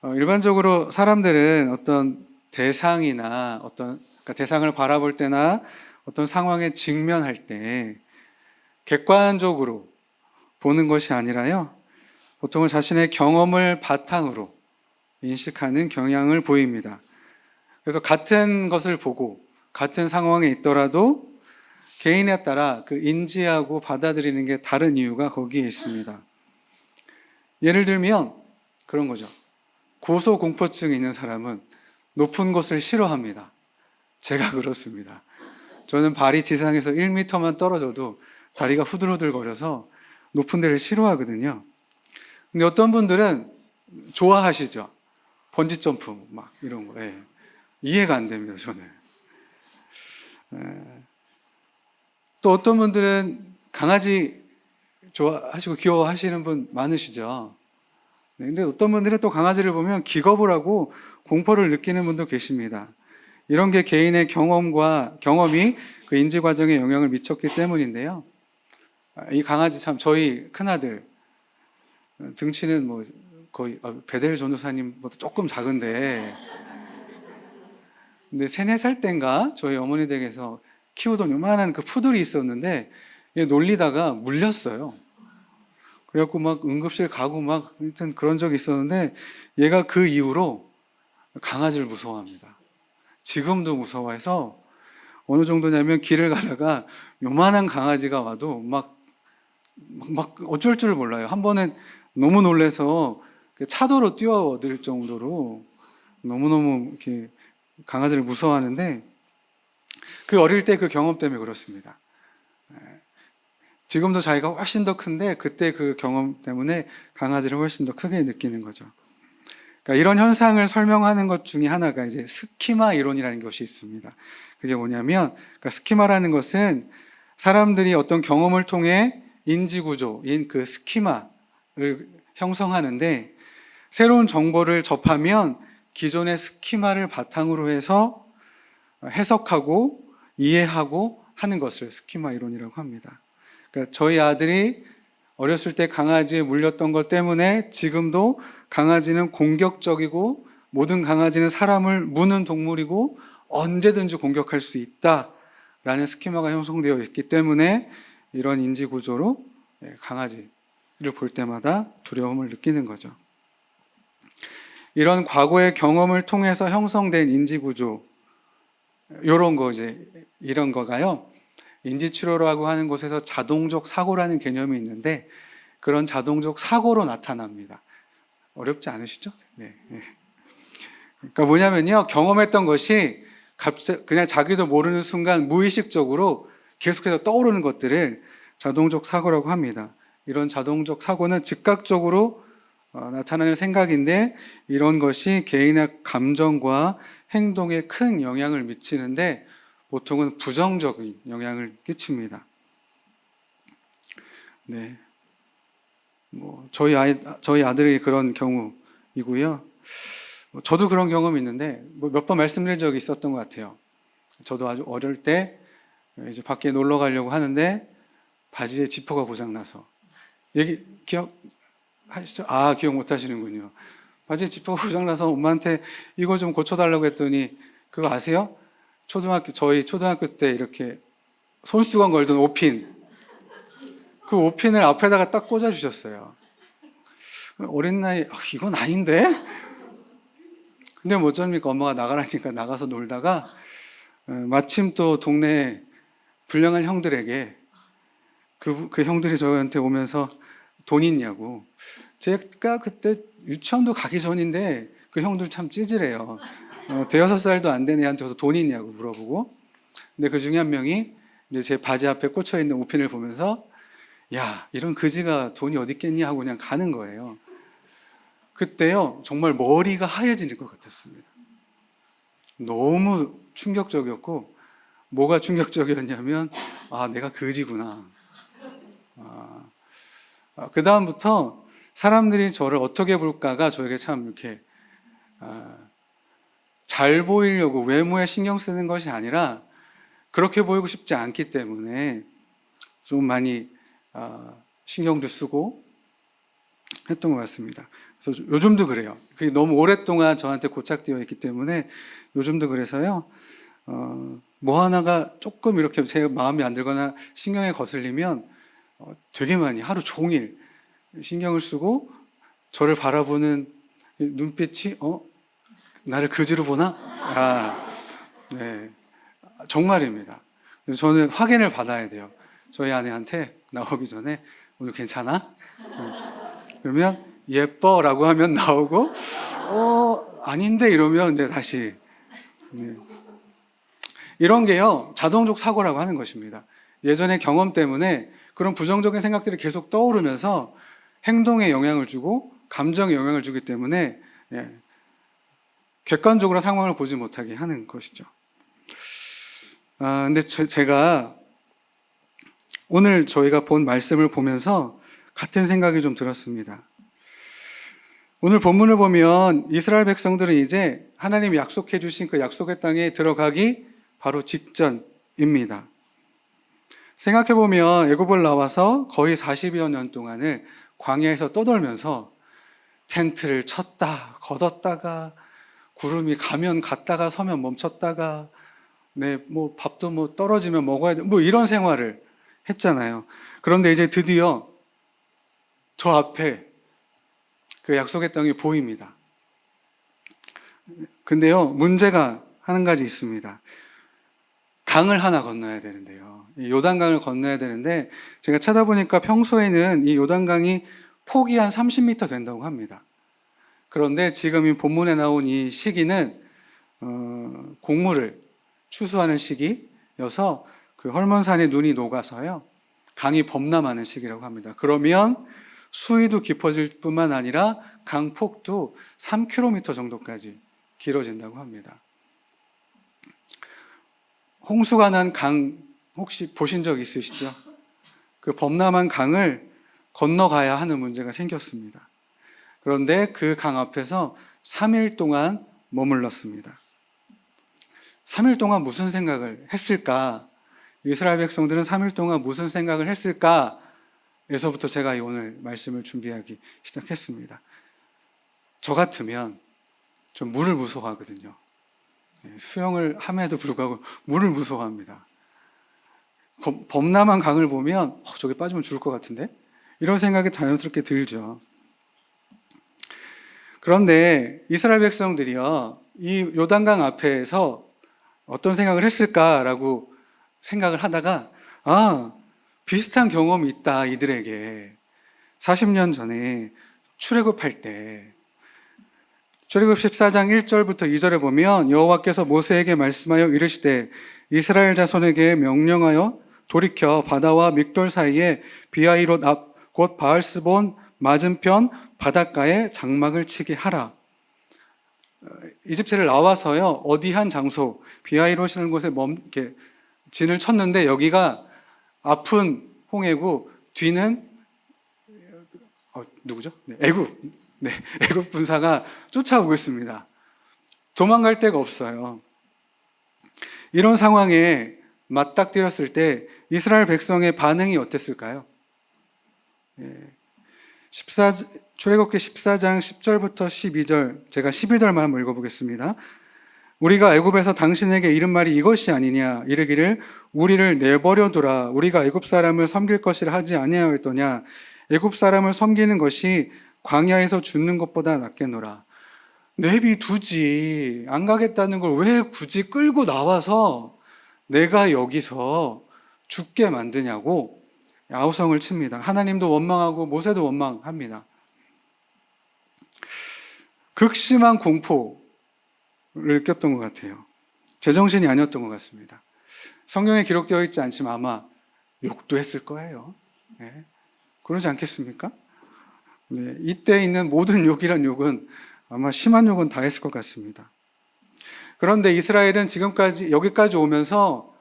어, 일반적으로 사람들은 어떤 대상이나 어떤 그러니까 대상을 바라볼 때나 어떤 상황에 직면할 때 객관적으로 보는 것이 아니라요. 보통은 자신의 경험을 바탕으로 인식하는 경향을 보입니다. 그래서 같은 것을 보고 같은 상황에 있더라도 개인에 따라 그 인지하고 받아들이는 게 다른 이유가 거기에 있습니다. 예를 들면 그런 거죠. 고소공포증이 있는 사람은 높은 곳을 싫어합니다. 제가 그렇습니다. 저는 발이 지상에서 1m만 떨어져도 다리가 후들후들 거려서 높은 데를 싫어하거든요. 근데 어떤 분들은 좋아하시죠. 번지 점프 막 이런 거. 예. 이해가 안 됩니다, 저는. 예. 또 어떤 분들은 강아지 좋아하시고 귀여워하시는 분 많으시죠. 네, 근데 어떤 분들은 또 강아지를 보면 기겁을 하고 공포를 느끼는 분도 계십니다. 이런 게 개인의 경험과 경험이 그 인지 과정에 영향을 미쳤기 때문인데요. 아, 이 강아지 참 저희 큰아들 어, 등치는 뭐 거의 아, 베델 전도사님보다 조금 작은데 근데 세네 살 땐가 저희 어머니 댁에서 키우던 요만한 그 푸들이 있었는데 얘 놀리다가 물렸어요. 그래갖고 막 응급실 가고 막 하여튼 그런 적이 있었는데 얘가 그 이후로 강아지를 무서워합니다. 지금도 무서워해서 어느 정도냐면 길을 가다가 요만한 강아지가 와도 막, 막, 막 어쩔 줄 몰라요. 한 번은 너무 놀래서 그 차도로 뛰어들 정도로 너무너무 이렇게 강아지를 무서워하는데 그 어릴 때 그 경험 때문에 그렇습니다. 예. 지금도 자기가 훨씬 더 큰데 그때 그 경험 때문에 강아지를 훨씬 더 크게 느끼는 거죠. 그러니까 이런 현상을 설명하는 것 중에 하나가 이제 스키마 이론이라는 것이 있습니다. 그게 뭐냐면 그러니까 스키마라는 것은 사람들이 어떤 경험을 통해 인지 구조인 그 스키마를 형성하는데 새로운 정보를 접하면 기존의 스키마를 바탕으로 해서 해석하고 이해하고 하는 것을 스키마 이론이라고 합니다. 그러니까 저희 아들이 어렸을 때 강아지에 물렸던 것 때문에 지금도 강아지는 공격적이고 모든 강아지는 사람을 무는 동물이고 언제든지 공격할 수 있다라는 스키마가 형성되어 있기 때문에 이런 인지 구조로 예, 강아지를 볼 때마다 두려움을 느끼는 거죠. 이런 과거의 경험을 통해서 형성된 인지 구조 이런 거 이제 이런 거가요. 인지 치료라고 하는 곳에서 자동적 사고라는 개념이 있는데 그런 자동적 사고로 나타납니다. 어렵지 않으시죠? 네. 네. 그러니까 뭐냐면요. 경험했던 것이 갑자기 그냥 자기도 모르는 순간 무의식적으로 계속해서 떠오르는 것들을 자동적 사고라고 합니다. 이런 자동적 사고는 즉각적으로 어, 나타나는 생각인데 이런 것이 개인의 감정과 행동에 큰 영향을 미치는데 보통은 부정적인 영향을 끼칩니다. 네. 뭐 저희 아이 저희 아들이 그런 경우이고요. 뭐 저도 그런 경험이 있는데 뭐 몇 번 말씀드린 적이 있었던 것 같아요. 저도 아주 어릴 때 이제 밖에 놀러 가려고 하는데 바지에 지퍼가 고장 나서 얘기 기억 하시죠? 아 기억 못 하시는군요. 바지에 지퍼가 고장 나서 엄마한테 이거 좀 고쳐달라고 했더니 그거 아세요? 초등학교 저희 초등학교 때 이렇게 손수건 걸던 오핀 그 오핀을 앞에다가 딱 꽂아 주셨어요. 어린 나이 아, 이건 아닌데? 근데 뭐 어쩝니까 엄마가 나가라니까 나가서 놀다가 어, 마침 또 동네 불량한 형들에게 그, 그 형들이 저한테 오면서 돈 있냐고 제가 그때 유치원도 가기 전인데 그 형들 참 찌질해요. 어, 대여섯 살도 안 된 애한테 돈 있냐고 물어보고 근데 그 중에 한 명이 이제 제 바지 앞에 꽂혀 있는 우핀을 보면서 야 이런 그지가 돈이 어디 있겠니 하고 그냥 가는 거예요. 그때요 정말 머리가 하얘지는 것 같았습니다. 너무 충격적이었고 뭐가 충격적이었냐면 아 내가 그지구나. 아, 그 다음부터 사람들이 저를 어떻게 볼까가 저에게 참 이렇게 아, 잘 보이려고 외모에 신경 쓰는 것이 아니라 그렇게 보이고 싶지 않기 때문에 좀 많이 아, 신경도 쓰고 했던 것 같습니다. 그래서 요즘도 그래요. 그게 너무 오랫동안 저한테 고착되어 있기 때문에 요즘도 그래서요. 어, 뭐 하나가 조금 이렇게 제 마음에 안 들거나 신경에 거슬리면 어, 되게 많이 하루 종일 신경을 쓰고 저를 바라보는 이 눈빛이 어 나를 그지로 보나? 아, 네, 정말입니다. 저는 확인을 받아야 돼요. 저희 아내한테 나오기 전에 오늘 괜찮아? 음. 그러면 예뻐라고 하면 나오고 어 아닌데 이러면 네, 다시 네. 이런 게요 자동적 사고라고 하는 것입니다. 예전의 경험 때문에 그런 부정적인 생각들이 계속 떠오르면서 행동에 영향을 주고 감정에 영향을 주기 때문에 예, 객관적으로 상황을 보지 못하게 하는 것이죠. 아, 근데 제, 제가 오늘 저희가 본 말씀을 보면서 같은 생각이 좀 들었습니다. 오늘 본문을 보면 이스라엘 백성들은 이제 하나님이 약속해 주신 그 약속의 땅에 들어가기 바로 직전입니다. 생각해 보면 애굽을 나와서 거의 40여 년 동안을 광야에서 떠돌면서 텐트를 쳤다 걷었다가 구름이 가면 갔다가 서면 멈췄다가 네, 뭐 밥도 뭐 떨어지면 먹어야 돼. 뭐 이런 생활을 했잖아요. 그런데 이제 드디어 저 앞에 그 약속의 땅이 보입니다. 근데요, 문제가 한 가지 있습니다. 강을 하나 건너야 되는데요. 이 요단강을 건너야 되는데 제가 찾아보니까 평소에는 이 요단강이 폭이 한 30m 된다고 합니다. 그런데 지금 이 본문에 나온 이 시기는 어, 곡물을 추수하는 시기여서 그 헐몬산에 눈이 녹아서요 강이 범람하는 시기라고 합니다. 그러면 수위도 깊어질 뿐만 아니라 강 폭도 3km 정도까지 길어진다고 합니다. 홍수가 난 강 혹시 보신 적 있으시죠? 그 범람한 강을 건너가야 하는 문제가 생겼습니다. 그런데 그 강 앞에서 3일 동안 머물렀습니다. 3일 동안 무슨 생각을 했을까? 이스라엘 백성들은 3일 동안 무슨 생각을 했을까? 에서부터 제가 오늘 말씀을 준비하기 시작했습니다. 저 같으면 좀 물을 무서워하거든요. 예, 수영을 함에도 불구하고 물을 무서워합니다. 범람한 강을 보면 어, 저게 빠지면 죽을 것 같은데 이런 생각이 자연스럽게 들죠. 그런데 이스라엘 백성들이요 이 요단강 앞에서 어떤 생각을 했을까라고 생각을 하다가 아 비슷한 경험이 있다 이들에게. 40년 전에 출애굽할 때. 출애굽 14장 1절부터 2절에 보면 여호와께서 모세에게 말씀하여 이르시되 이스라엘 자손에게 명령하여 돌이켜 바다와 믹돌 사이에 비아이롯 앞 곧 바알스본 맞은편 바닷가에 장막을 치게 하라. 이집트를 나와서요 어디 한 장소 비아이롯이라는 곳에 멈 이렇게 진을 쳤는데 여기가 앞은 홍해고 뒤는 어, 누구죠? 네, 애굽. 네, 애굽 군사가 쫓아오고 있습니다. 도망갈 데가 없어요. 이런 상황에 맞닥뜨렸을 때 이스라엘 백성의 반응이 어땠을까요? 예. 14, 출애굽기 14장 10절부터 12절 제가 12절만 한번 읽어보겠습니다. 우리가 애굽에서 당신에게 이른 말이 이것이 아니냐? 이르기를 우리를 내버려 두라. 우리가 애굽 사람을 섬길 것이라 하지 아니하였더냐? 애굽 사람을 섬기는 것이 광야에서 죽는 것보다 낫겠노라. 내비 두지. 안 가겠다는 걸 왜 굳이 끌고 나와서 내가 여기서 죽게 만드냐고 아우성을 칩니다. 하나님도 원망하고 모세도 원망합니다 극심한 공포 를 느꼈던 것 같아요. 제정신이 아니었던 것 같습니다. 성경에 기록되어 있지 않지만 아마 욕도 했을 거예요. 네. 그러지 않겠습니까? 네. 이때 있는 모든 욕이란 욕은 아마 심한 욕은 다 했을 것 같습니다. 그런데 이스라엘은 지금까지 여기까지 오면서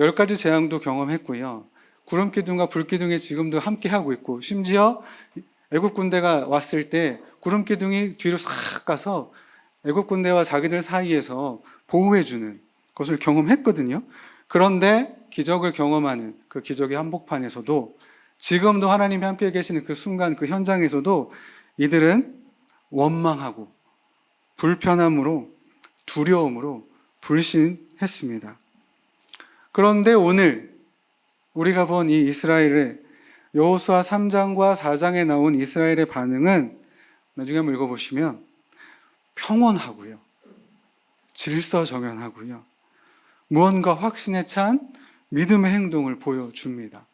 열 가지 재앙도 경험했고요. 구름 기둥과 불 기둥이 지금도 함께 하고 있고 심지어 애국 군대가 왔을 때 구름 기둥이 뒤로 싹 가서 애국 군대와 자기들 사이에서 보호해 주는 것을 경험했거든요. 그런데 기적을 경험하는 그 기적의 한복판에서도 지금도 하나님이 함께 계시는 그 순간 그 현장에서도 이들은 원망하고 불편함으로 두려움으로 불신했습니다. 그런데 오늘 우리가 본 이 이스라엘의 여호수아 3장과 4장에 나온 이스라엘의 반응은 나중에 한번 읽어보시면 평온하고요. 질서 정연하고요. 무언가 확신에 찬 믿음의 행동을 보여줍니다.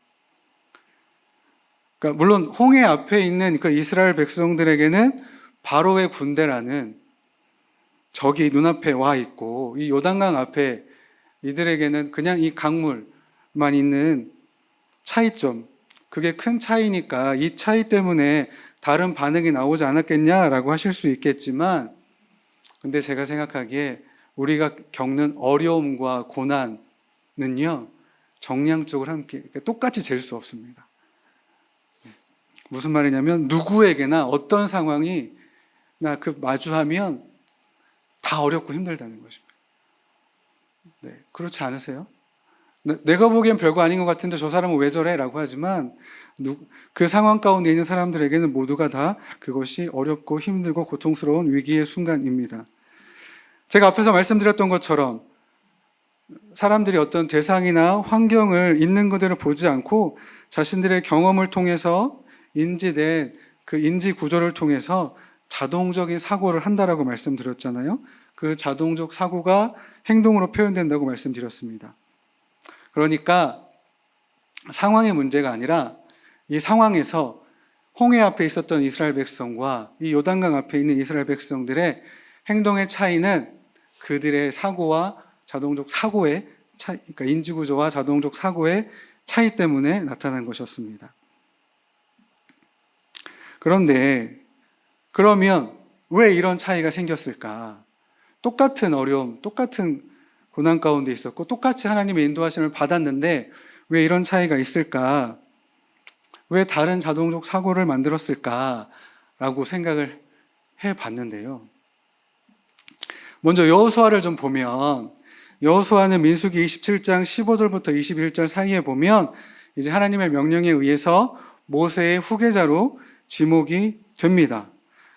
그러니까 물론 홍해 앞에 있는 그 이스라엘 백성들에게는 바로의 군대라는 적이 눈앞에 와 있고 이 요단강 앞에 이들에게는 그냥 이 강물만 있는 차이점 그게 큰 차이니까 이 차이 때문에 다른 반응이 나오지 않았겠냐라고 하실 수 있겠지만 근데 제가 생각하기에 우리가 겪는 어려움과 고난은요 정량적으로 함께 그러니까 똑같이 잴 수 없습니다. 무슨 말이냐면 누구에게나 어떤 상황이 나 그 마주하면 다 어렵고 힘들다는 것입니다. 네, 그렇지 않으세요? 내- 내가 보기엔 별거 아닌 것 같은데 저 사람은 왜 저래? 라고 하지만 누- 그 상황 가운데 있는 사람들에게는 모두가 다 그것이 어렵고 힘들고 고통스러운 위기의 순간입니다. 제가 앞에서 말씀드렸던 것처럼 사람들이 어떤 대상이나 환경을 있는 그대로 보지 않고 자신들의 경험을 통해서 인지된 그 인지 구조를 통해서 자동적인 사고를 한다라고 말씀드렸잖아요. 그 자동적 사고가 행동으로 표현된다고 말씀드렸습니다. 그러니까 상황의 문제가 아니라 이 상황에서 홍해 앞에 있었던 이스라엘 백성과 이 요단강 앞에 있는 이스라엘 백성들의 행동의 차이는 그들의 사고와 자동적 사고의 차이, 그러니까 인지 구조와 자동적 사고의 차이 때문에 나타난 것이었습니다. 그런데 그러면 왜 이런 차이가 생겼을까? 똑같은 어려움, 똑같은 고난 가운데 있었고 똑같이 하나님의 인도하심을 받았는데 왜 이런 차이가 있을까? 왜 다른 자동적 사고를 만들었을까? 라고 생각을 해 봤는데요. 먼저 여호수아를 좀 보면 여호수아는 민수기 27장 15절부터 21절 사이에 보면 이제 하나님의 명령에 의해서 모세의 후계자로 지목이 됩니다.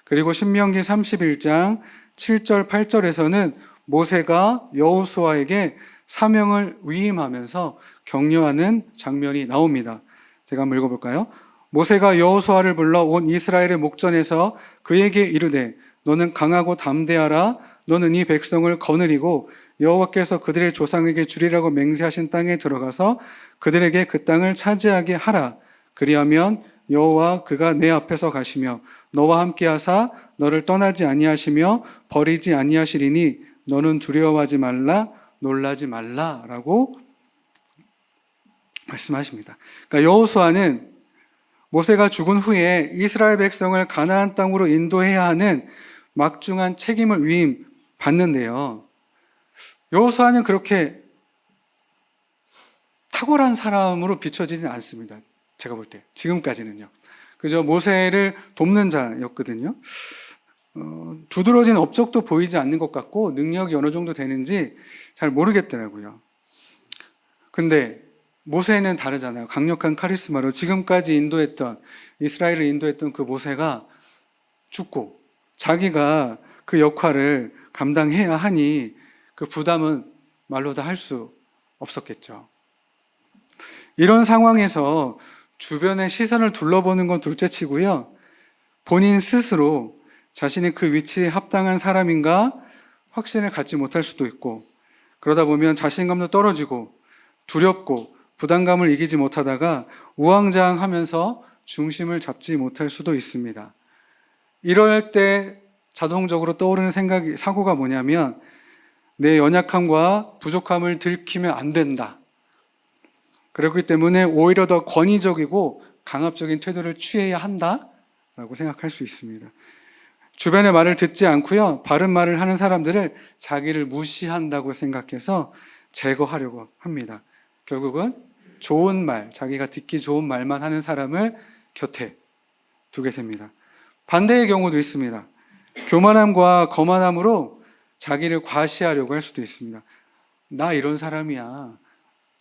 그리고 신명기 31장 7절 8절에서는 모세가 여호수아에게 사명을 위임하면서 격려하는 장면이 나옵니다. 제가 한번 읽어볼까요? 모세가 여호수아를 불러 온 이스라엘의 목전에서 그에게 이르되 너는 강하고 담대하라 너는 이 백성을 거느리고 여호와께서 그들의 조상에게 주리라고 맹세하신 땅에 들어가서 그들에게 그 땅을 차지하게 하라 그리하면 여호와 그가 내 앞에서 가시며 너와 함께 하사 너를 떠나지 아니하시며 버리지 아니하시리니 너는 두려워하지 말라 놀라지 말라라고 말씀하십니다. 그러니까 여호수아는 모세가 죽은 후에 이스라엘 백성을 가나안 땅으로 인도해야 하는 막중한 책임을 위임 받는데요. 여호수아는 그렇게 탁월한 사람으로 비춰지진 않습니다. 제가 볼 때 지금까지는요. 그저 모세를 돕는 자였거든요. 어, 두드러진 업적도 보이지 않는 것 같고 능력이 어느 정도 되는지 잘 모르겠더라고요. 근데 모세는 다르잖아요. 강력한 카리스마로 지금까지 인도했던 이스라엘을 인도했던 그 모세가 죽고 자기가 그 역할을 감당해야 하니 그 부담은 말로 다 할 수 없었겠죠. 이런 상황에서 주변의 시선을 둘러보는 건 둘째치고요. 본인 스스로 자신이 그 위치에 합당한 사람인가 확신을 갖지 못할 수도 있고 그러다 보면 자신감도 떨어지고 두렵고 부담감을 이기지 못하다가 우왕좌왕하면서 중심을 잡지 못할 수도 있습니다. 이럴 때 자동적으로 떠오르는 생각이 사고가 뭐냐면 내 연약함과 부족함을 들키면 안 된다. 그렇기 때문에 오히려 더 권위적이고 강압적인 태도를 취해야 한다라고 생각할 수 있습니다. 주변의 말을 듣지 않고요. 바른 말을 하는 사람들을 자기를 무시한다고 생각해서 제거하려고 합니다. 결국은 좋은 말, 자기가 듣기 좋은 말만 하는 사람을 곁에 두게 됩니다. 반대의 경우도 있습니다. 교만함과 거만함으로 자기를 과시하려고 할 수도 있습니다. 나 이런 사람이야.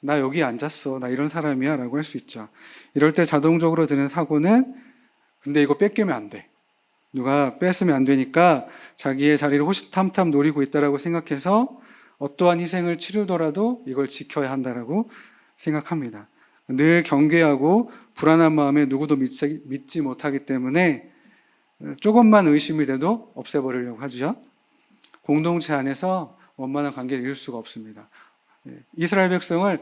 나 여기 앉았어. 나 이런 사람이야. 라고 할 수 있죠. 이럴 때 자동적으로 드는 사고는 근데 이거 뺏기면 안 돼. 누가 뺏으면 안 되니까 자기의 자리를 호시탐탐 노리고 있다라고 생각해서 어떠한 희생을 치르더라도 이걸 지켜야 한다라고 생각합니다. 늘 경계하고 불안한 마음에 누구도 믿지, 믿지 못하기 때문에 조금만 의심이 돼도 없애버리려고 하죠. 공동체 안에서 원만한 관계를 이룰 수가 없습니다. 예, 이스라엘 백성을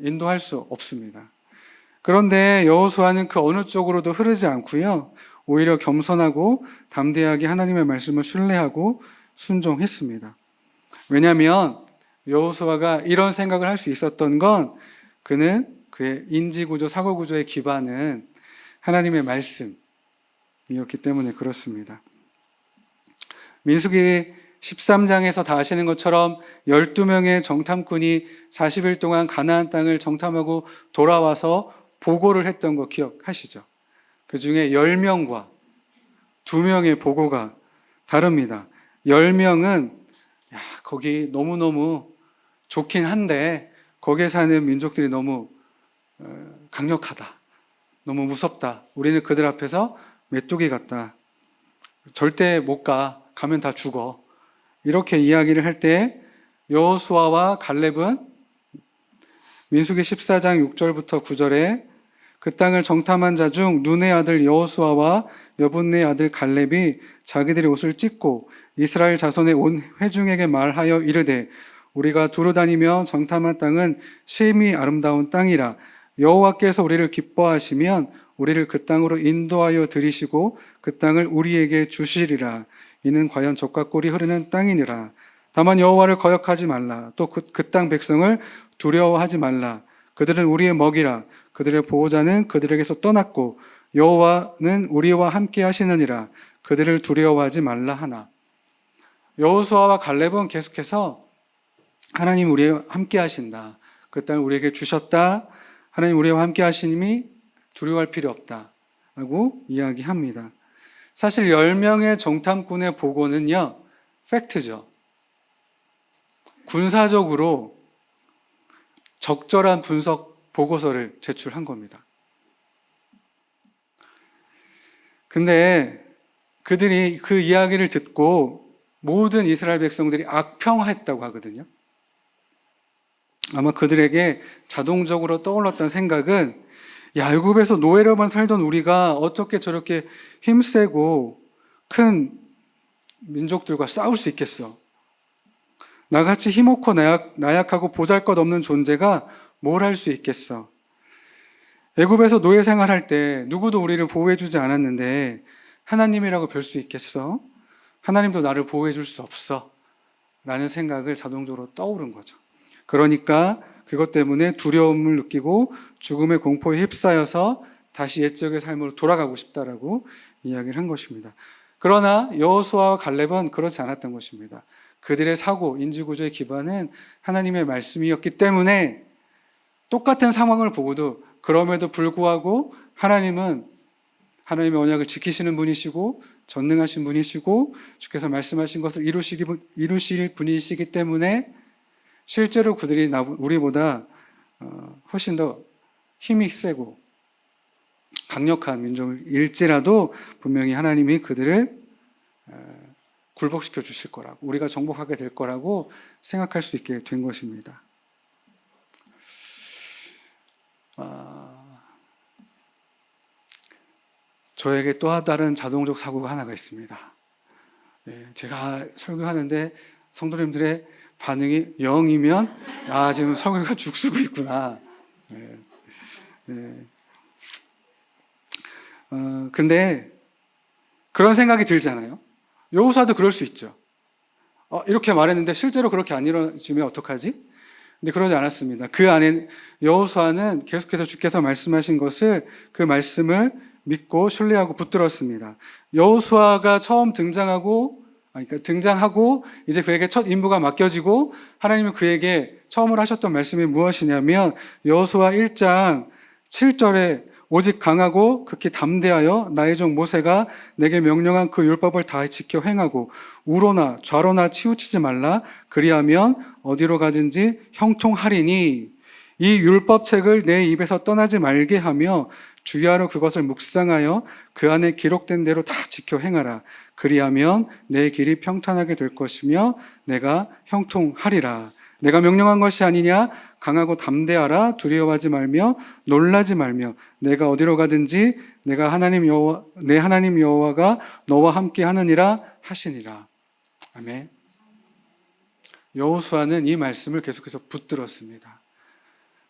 인도할 수 없습니다. 그런데 여호수아는 그 어느 쪽으로도 흐르지 않고요. 오히려 겸손하고 담대하게 하나님의 말씀을 신뢰하고 순종했습니다. 왜냐하면 여호수아가 이런 생각을 할 수 있었던 건 그는 그의 인지구조, 사고구조의 기반은 하나님의 말씀이었기 때문에 그렇습니다. 민수기 13장에서 다 아시는 것처럼 12명의 정탐꾼이 40일 동안 가나안 땅을 정탐하고 돌아와서 보고를 했던 거 기억하시죠? 그 중에 10명과 2명의 보고가 다릅니다. 10명은 야, 거기 너무너무 좋긴 한데 거기에 사는 민족들이 너무 어, 강력하다. 너무 무섭다. 우리는 그들 앞에서 메뚜기 같다. 절대 못 가. 가면 다 죽어. 이렇게 이야기를 할 때 여호수아와 갈렙은 민수기 14장 6절부터 9절에 그 땅을 정탐한 자 중 눈의 아들 여호수아와 여분네 아들 갈렙이 자기들의 옷을 찢고 이스라엘 자손의 온 회중에게 말하여 이르되 우리가 두루 다니며 정탐한 땅은 심히 아름다운 땅이라. 여호와께서 우리를 기뻐하시면 우리를 그 땅으로 인도하여 들이시고 그 땅을 우리에게 주시리라. 이는 과연 젖과 꿀이 흐르는 땅이니라. 다만 여호와를 거역하지 말라. 또 그 땅 백성을 두려워하지 말라. 그들은 우리의 먹이라 그들의 보호자는 그들에게서 떠났고 여호와는 우리와 함께 하시느니라 그들을 두려워하지 말라 하나 여호수아와 갈렙은 계속해서 하나님 우리와 함께 하신다. 그 땅을 우리에게 주셨다. 하나님 우리와 함께 하시님이 두려워할 필요 없다. 라고 이야기합니다. 사실 10명의 정탐꾼의 보고는요, 팩트죠. 군사적으로 적절한 분석 보고서를 제출한 겁니다. 근데 그들이 그 이야기를 듣고 모든 이스라엘 백성들이 악평했다고 하거든요. 아마 그들에게 자동적으로 떠올랐던 생각은 야, 애굽에서 노예로만 살던 우리가 어떻게 저렇게 힘세고 큰 민족들과 싸울 수 있겠어? 나같이 힘없고 나약, 나약하고 보잘것 없는 존재가 뭘 할 수 있겠어? 애굽에서 노예 생활할 때 누구도 우리를 보호해주지 않았는데 하나님이라고 별 수 있겠어? 하나님도 나를 보호해줄 수 없어. 라는 생각을 자동적으로 떠오른 거죠. 그러니까 그것 때문에 두려움을 느끼고 죽음의 공포에 휩싸여서 다시 옛적의 삶으로 돌아가고 싶다라고 이야기를 한 것입니다. 그러나 여호수아와 갈렙은 그렇지 않았던 것입니다. 그들의 사고, 인지 구조의 기반은 하나님의 말씀이었기 때문에 똑같은 상황을 보고도 그럼에도 불구하고 하나님은 하나님의 언약을 지키시는 분이시고 전능하신 분이시고 주께서 말씀하신 것을 이루시기, 이루실 분이시기 때문에 실제로 그들이 우리보다 어, 훨씬 더 힘이 세고 강력한 민족일지라도 분명히 하나님이 그들을 어, 굴복시켜 주실 거라고 우리가 정복하게 될 거라고 생각할 수 있게 된 것입니다. 아, 저에게 또 다른 자동적 사고가 하나가 있습니다. 네, 제가 설교하는데 성도님들의 반응이 0이면 아 지금 설교가 죽쓰고 있구나. 네. 네. 어, 근데 그런 생각이 들잖아요. 여호사도 그럴 수 있죠. 어, 이렇게 말했는데 실제로 그렇게 안 이루어지면 어떡하지? 근데 그러지 않았습니다. 그 안에 여호수아는 계속해서 주께서 말씀하신 것을 그 말씀을 믿고 신뢰하고 붙들었습니다. 여호수아가 처음 등장하고 그러니까 등장하고 이제 그에게 첫 임무가 맡겨지고 하나님은 그에게 처음으로 하셨던 말씀이 무엇이냐면 여호수아 1장 7절에 오직 강하고 극히 담대하여 나의 종 모세가 내게 명령한 그 율법을 다 지켜 행하고 우로나 좌로나 치우치지 말라 그리하면 어디로 가든지 형통하리니 이 율법책을 내 입에서 떠나지 말게 하며 주야로 그것을 묵상하여 그 안에 기록된 대로 다 지켜 행하라. 그리하면 내 길이 평탄하게 될 것이며 내가 형통하리라. 내가 명령한 것이 아니냐? 강하고 담대하라. 두려워하지 말며 놀라지 말며 내가 어디로 가든지 내가 하나님 여호와 내 하나님 여호와가 너와 함께 하느니라 하시니라. 아멘. 여호수아는 이 말씀을 계속해서 붙들었습니다.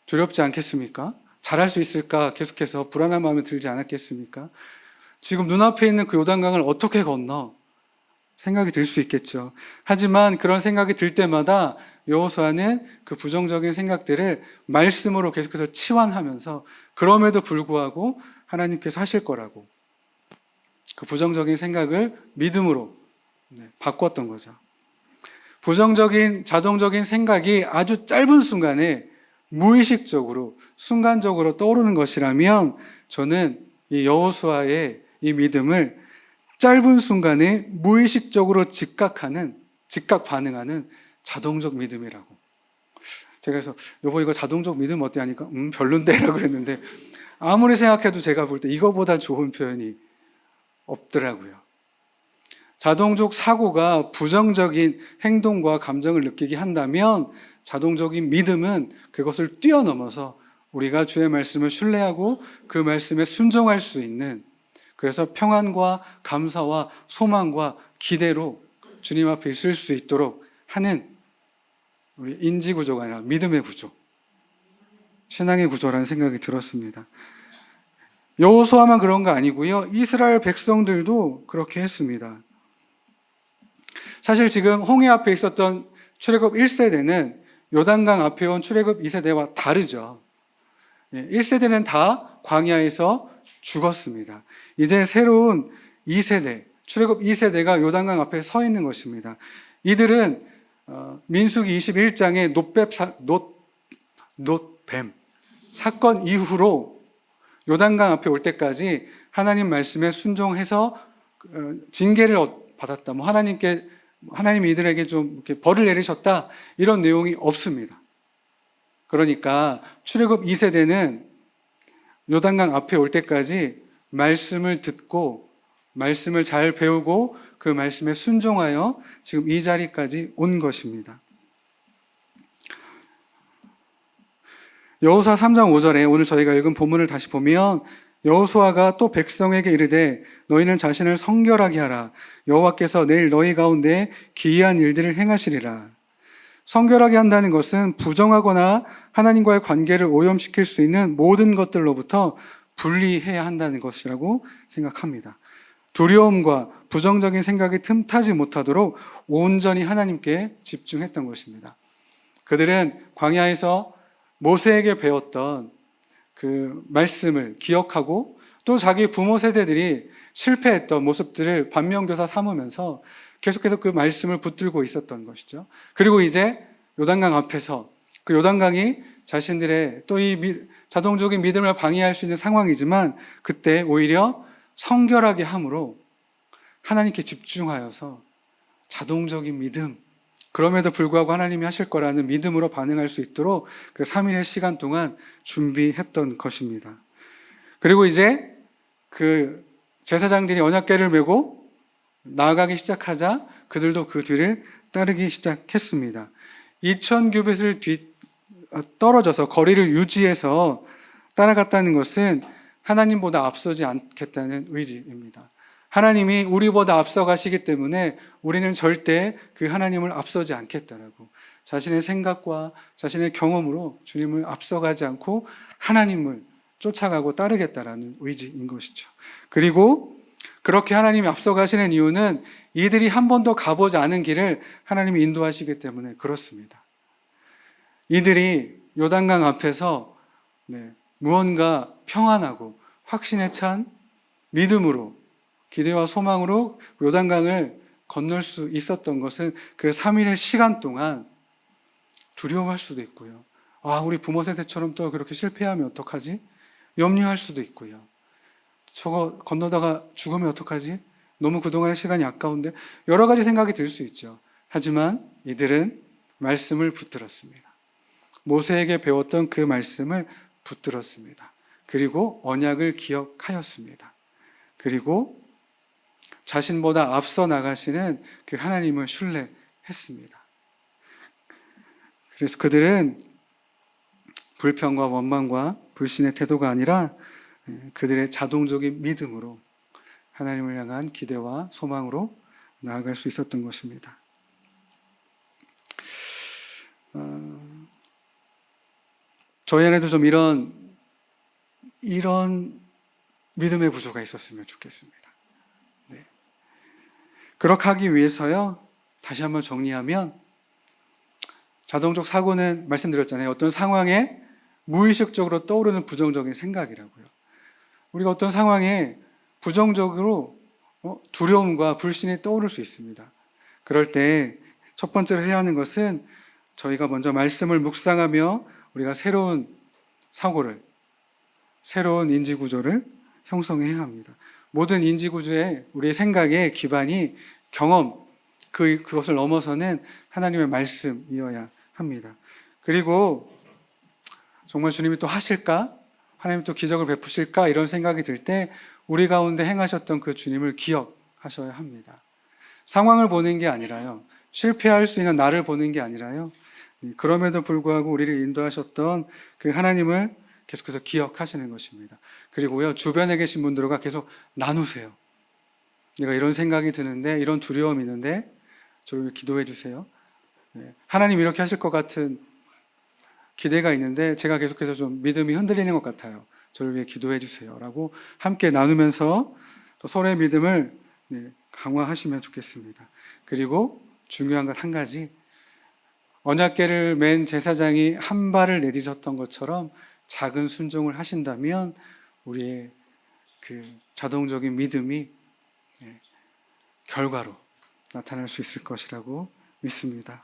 두렵지 않겠습니까? 잘할 수 있을까 계속해서 불안한 마음이 들지 않았겠습니까? 지금 눈앞에 있는 그 요단강을 어떻게 건너? 생각이 들 수 있겠죠. 하지만 그런 생각이 들 때마다 여호수아는 그 부정적인 생각들을 말씀으로 계속해서 치환하면서 그럼에도 불구하고 하나님께서 하실 거라고 그 부정적인 생각을 믿음으로 네, 바꿨던 거죠. 부정적인 자동적인 생각이 아주 짧은 순간에 무의식적으로 순간적으로 떠오르는 것이라면 저는 이 여호수아의 이 믿음을 짧은 순간에 무의식적으로 즉각하는 즉각 반응하는 자동적 믿음이라고. 제가 그래서 여보 이거 자동적 믿음 어때 하니까 음 별론데 라고 했는데 아무리 생각해도 제가 볼 때 이거보다 좋은 표현이 없더라고요. 자동적 사고가 부정적인 행동과 감정을 느끼게 한다면 자동적인 믿음은 그것을 뛰어넘어서 우리가 주의 말씀을 신뢰하고 그 말씀에 순종할 수 있는 그래서 평안과 감사와 소망과 기대로 주님 앞에 있을 수 있도록 하는 우리 인지 구조가 아니라 믿음의 구조, 신앙의 구조라는 생각이 들었습니다. 여호수아만 그런 거 아니고요. 이스라엘 백성들도 그렇게 했습니다. 사실 지금 홍해 앞에 있었던 출애굽 1세대는 요단강 앞에 온 출애굽 2세대와 다르죠. 1세대는 예, 다 광야에서 죽었습니다. 이제 새로운 2세대, 출애굽 2세대가 요단강 앞에 서 있는 것입니다. 이들은 어, 민수기 21장의 놋뱀, 놋, 놋뱀 사건 이후로 요단강 앞에 올 때까지 하나님 말씀에 순종해서 어, 징계를 받았다. 뭐 하나님께 하나님이 이들에게 좀 이렇게 벌을 내리셨다 이런 내용이 없습니다. 그러니까 출애굽 2세대는 요단강 앞에 올 때까지 말씀을 듣고 말씀을 잘 배우고 그 말씀에 순종하여 지금 이 자리까지 온 것입니다. 여호수아 3장 5절에 오늘 저희가 읽은 본문을 다시 보면 여호수아가 또 백성에게 이르되 너희는 자신을 성결하게 하라 여호와께서 내일 너희 가운데 기이한 일들을 행하시리라 성결하게 한다는 것은 부정하거나 하나님과의 관계를 오염시킬 수 있는 모든 것들로부터 분리해야 한다는 것이라고 생각합니다. 두려움과 부정적인 생각이 틈타지 못하도록 온전히 하나님께 집중했던 것입니다. 그들은 광야에서 모세에게 배웠던 그 말씀을 기억하고 또 자기 부모 세대들이 실패했던 모습들을 반면교사 삼으면서 계속해서 그 말씀을 붙들고 있었던 것이죠. 그리고 이제 요단강 앞에서 그 요단강이 자신들의 또 이 자동적인 믿음을 방해할 수 있는 상황이지만 그때 오히려 성결하게 함으로 하나님께 집중하여서 자동적인 믿음, 그럼에도 불구하고 하나님이 하실 거라는 믿음으로 반응할 수 있도록 그 3일의 시간 동안 준비했던 것입니다. 그리고 이제 그 제사장들이 언약궤를 메고 나아가기 시작하자 그들도 그 뒤를 따르기 시작했습니다. 2천 규빗을 뒤 떨어져서 거리를 유지해서 따라갔다는 것은 하나님보다 앞서지 않겠다는 의지입니다. 하나님이 우리보다 앞서가시기 때문에 우리는 절대 그 하나님을 앞서지 않겠다라고 자신의 생각과 자신의 경험으로 주님을 앞서가지 않고 하나님을 쫓아가고 따르겠다라는 의지인 것이죠. 그리고 그렇게 하나님이 앞서가시는 이유는 이들이 한 번도 가보지 않은 길을 하나님이 인도하시기 때문에 그렇습니다. 이들이 요단강 앞에서 네, 무언가 평안하고 확신에 찬 믿음으로 기대와 소망으로 요단강을 건널 수 있었던 것은 그 3일의 시간 동안 두려워할 수도 있고요. 아, 우리 부모 세대처럼 또 그렇게 실패하면 어떡하지? 염려할 수도 있고요. 저거 건너다가 죽으면 어떡하지? 너무 그동안의 시간이 아까운데 여러 가지 생각이 들 수 있죠. 하지만 이들은 말씀을 붙들었습니다. 모세에게 배웠던 그 말씀을 붙들었습니다. 그리고 언약을 기억하였습니다. 그리고 자신보다 앞서 나가시는 그 하나님을 신뢰했습니다. 그래서 그들은 불평과 원망과 불신의 태도가 아니라 그들의 자동적인 믿음으로 하나님을 향한 기대와 소망으로 나아갈 수 있었던 것입니다. 어, 저희 안에도 좀 이런 이런 믿음의 구조가 있었으면 좋겠습니다. 네. 그렇게 하기 위해서요. 다시 한번 정리하면 자동적 사고는 말씀드렸잖아요. 어떤 상황에 무의식적으로 떠오르는 부정적인 생각이라고요. 우리가 어떤 상황에 부정적으로 어, 두려움과 불신이 떠오를 수 있습니다. 그럴 때 첫 번째로 해야 하는 것은 저희가 먼저 말씀을 묵상하며 우리가 새로운 사고를, 새로운 인지 구조를 형성해야 합니다. 모든 인지 구조의 우리의 생각의 기반이 경험, 그, 그것을 넘어서는 하나님의 말씀이어야 합니다. 그리고 정말 주님이 또 하실까? 하나님 또 기적을 베푸실까? 이런 생각이 들 때 우리 가운데 행하셨던 그 주님을 기억하셔야 합니다. 상황을 보는 게 아니라요. 실패할 수 있는 나를 보는 게 아니라요. 그럼에도 불구하고 우리를 인도하셨던 그 하나님을 계속해서 기억하시는 것입니다. 그리고요, 주변에 계신 분들과 계속 나누세요. 내가 이런 생각이 드는데, 이런 두려움이 있는데, 저를 기도해 주세요. 네, 하나님 이렇게 하실 것 같은 기대가 있는데, 제가 계속해서 좀 믿음이 흔들리는 것 같아요. 저를 위해 기도해 주세요. 라고 함께 나누면서 또 서로의 믿음을 네, 강화하시면 좋겠습니다. 그리고 중요한 것 한 가지, 언약계를 맨 제사장이 한 발을 내딛었던 것처럼 작은 순종을 하신다면 우리의 그 자동적인 믿음이 예, 결과로 나타날 수 있을 것이라고 믿습니다.